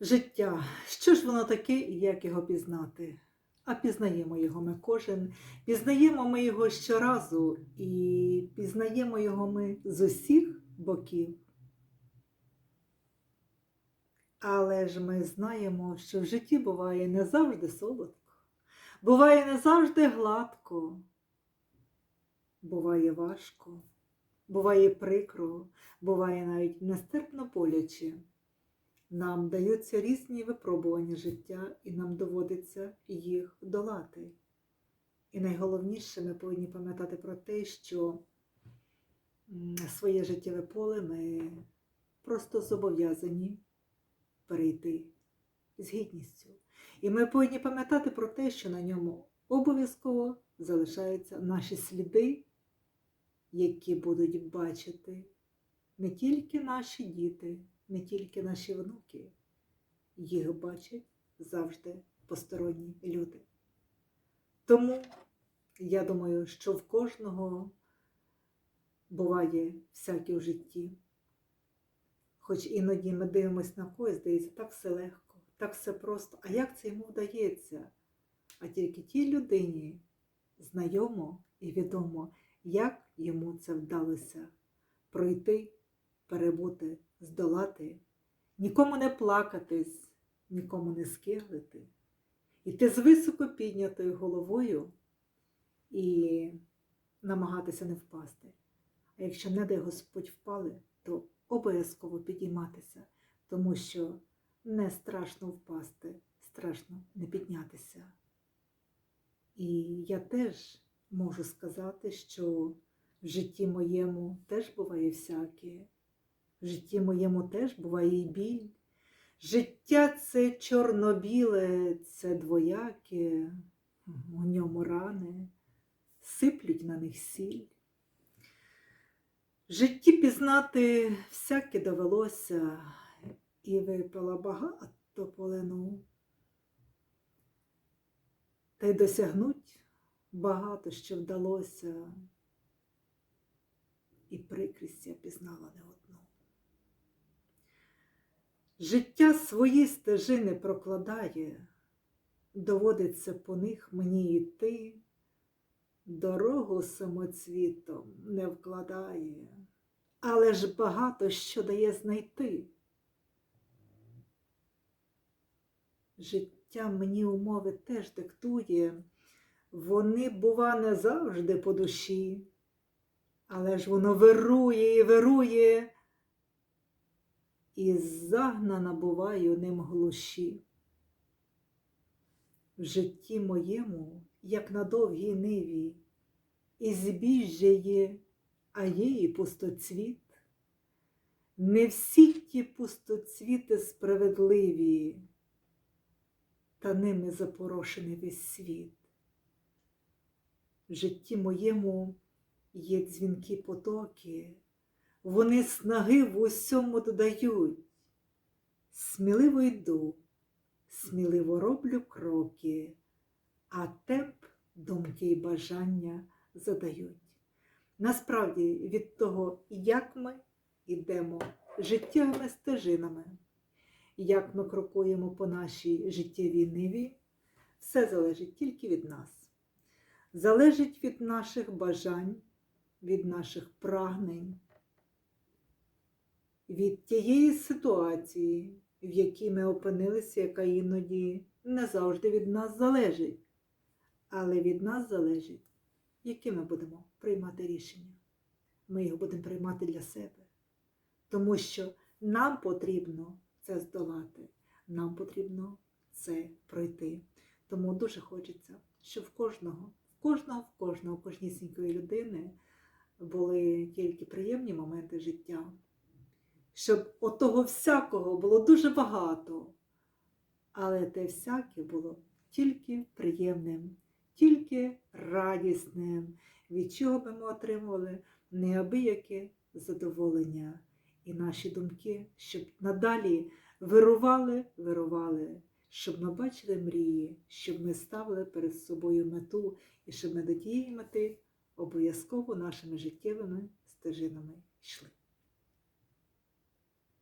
Життя. Що ж воно таке і як його пізнати? А пізнаємо його ми кожен, пізнаємо ми його щоразу і пізнаємо його ми з усіх боків. Але ж ми знаємо, що в житті буває не завжди солодко, буває не завжди гладко, буває важко, буває прикро, буває навіть нестерпно боляче. Нам даються різні випробування життя, і нам доводиться їх долати. І найголовніше, ми повинні пам'ятати про те, що своє життєве поле ми просто зобов'язані перейти з гідністю. І ми повинні пам'ятати про те, що на ньому обов'язково залишаються наші сліди, які будуть бачити не тільки наші діти, не тільки наші внуки, їх бачать завжди посторонні люди. Тому я думаю, що в кожного буває всяке в житті. Хоч іноді ми дивимося на когось, здається, так все легко, так все просто. А як це йому вдається? А тільки тій людині знайомо і відомо, як йому це вдалося пройти, перебути, здолати, нікому не плакатись, нікому не скиглити, іти з високо піднятою головою і намагатися не впасти. А якщо не дай Господь впали, то обов'язково підійматися, тому що не страшно впасти, страшно не піднятися. І я теж можу сказати, що в житті моєму теж буває всяке. В житті моєму теж буває і біль. Життя це чорно-біле, це двояке, у ньому рани, сиплють на них сіль. Житті пізнати всяке довелося, і випила багато полину. Та й досягнуть багато що вдалося, і прикрість я пізнала не одну. Життя свої стежини прокладає, доводиться по них мені йти, дорогу самоцвітом не вкладає, але ж багато що дає знайти. Життя мені умови теж диктує, вони, бува, не завжди по душі, але ж воно вирує і вирує, і загнана буваю ним глуші. В житті моєму, як на довгій ниві, і збіжжя є, а є і пустоцвіт. Не всі ті пустоцвіти справедливі, та ними запорошений весь світ. В житті моєму є дзвінки потоки, вони снаги в усьому додають. Сміливо йду, сміливо роблю кроки, а темп думки і бажання задають. Насправді від того, як ми йдемо життєвими стежинами, як ми крокуємо по нашій життєвій ниві, все залежить тільки від нас. Залежить від наших бажань, від наших прагнень, від тієї ситуації, в якій ми опинилися, яка іноді не завжди від нас залежить. Але від нас залежить, які ми будемо приймати рішення. Ми їх будемо приймати для себе. Тому що нам потрібно це здолати, нам потрібно це пройти. Тому дуже хочеться, щоб в кожного, в кожного, в кожного, в кожнісінької людини були тільки приємні моменти життя, щоб отого всякого було дуже багато, але те всяке було тільки приємним, тільки радісним, від чого би ми отримували неабияке задоволення. І наші думки, щоб надалі вирували, вирували, щоб ми бачили мрії, щоб ми ставили перед собою мету і щоб ми до тієї мети обов'язково нашими життєвими стежинами йшли.